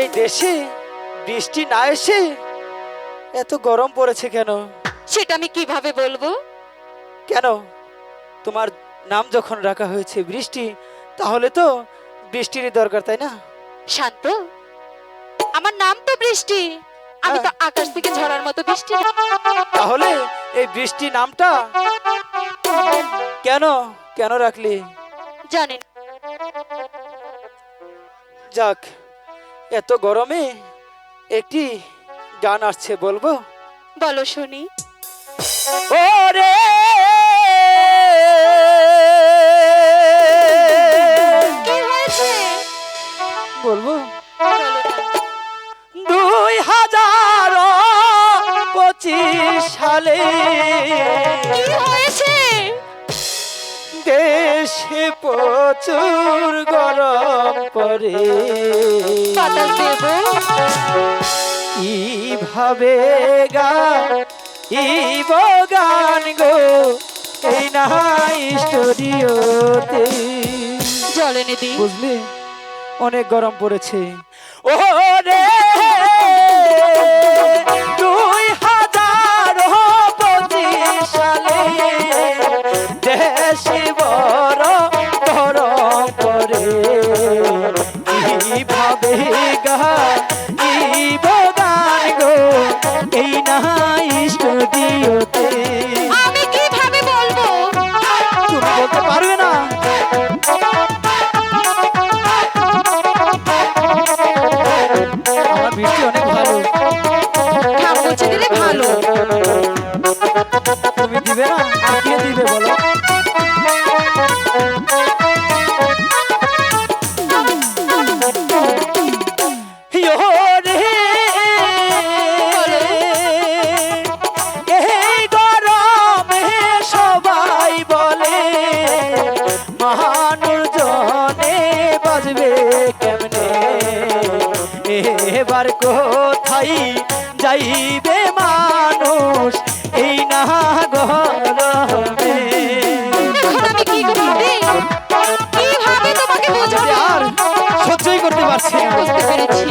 এই দেশে বৃষ্টি না এসে এত গরম পড়েছে কেন? সেটা আমি কীভাবে বলব? কেন? তোমার নাম যখন রাখা হয়েছে বৃষ্টি তাহলে তো বৃষ্টিরই দরকার তাই না? শান্ত। আমার নাম তো বৃষ্টি। আমি তো আকাশ থেকে ঝরার মতো বৃষ্টি। তাহলে এই বৃষ্টি নামটা কেন কেন রাখলি? জানেন যাক এত গরমে একটি গান আসছে বলব? বলো শুনি। ওরে! বলব? দুই হাজার পঁচিশ সালে দেশে প্রচুর গরম পরে বাতাস দেব কীভাবে গা ইব গান গো এই নাই স্টুডিওতে। জল এনে দিই বুঝলি? অনেক গরম পড়েছে। ও রে ইব গান গো? এই নাই স্টুডিওতে আমি কীভাবে বলব? তুমি বলতে পারবে না। আমার বৃষ্টি অনেক ভালো। দিলে ভালো। তুমি দিবে না? দিবে বলো? এবার কোথায় যাইবে মানুষ? এই না গরমে। সহ্যই করতে পারছি বুঝতে পেরেছি।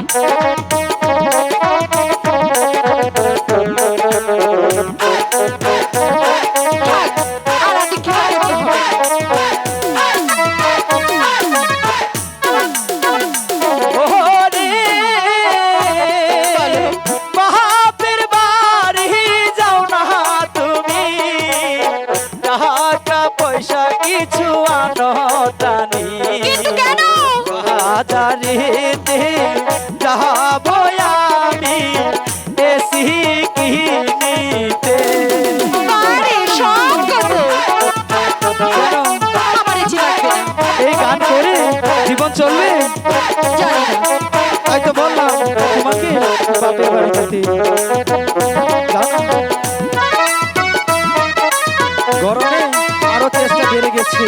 কেন? বাজারেতে যাব আমি এসি কিনিতে এই গান করে জীবন চলবে। তাই তো বললাম তোমাকে বাপের বাড়ি যেতে। গরমে আরও চেষ্টা বেড়ে গেছে।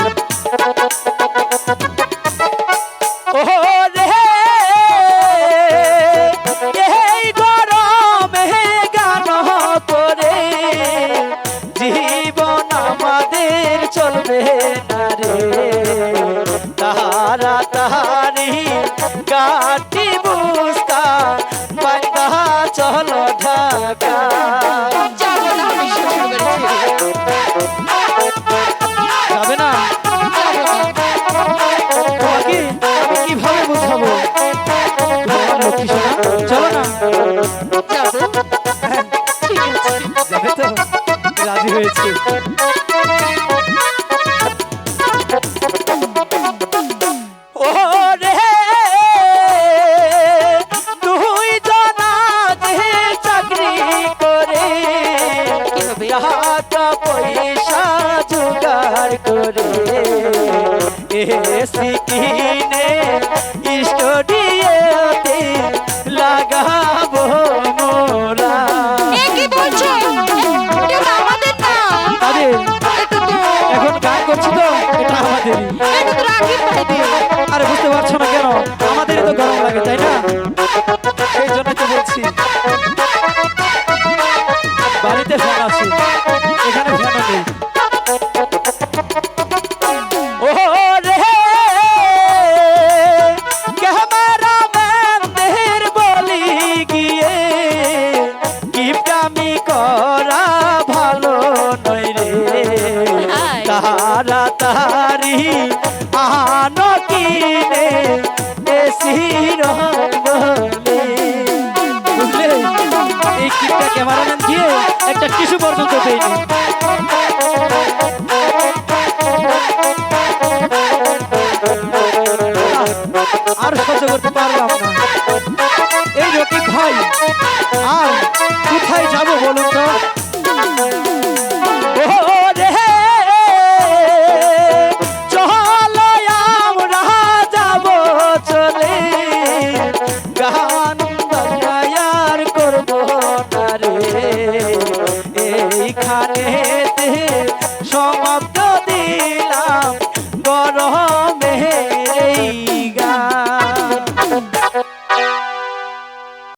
টাকা পয়সা জোগাড় করে। এসি কিনে স্টুডিওতে লাগাবো মোরা। এখন গান করছি তো এটা আমাদেরই। আরে বুঝতে পারছ না কেন? আমাদেরই তো গরম লাগে তাই না? ক্লিপটা ক্যামেরাম্যান দিয়ে একটা টিস্যু পর্যন্ত দেয়নি আর সহ্য করতে পারলাম না। এই রকিব ভাই, আর কোথায় যাব বলুন তো? दिखा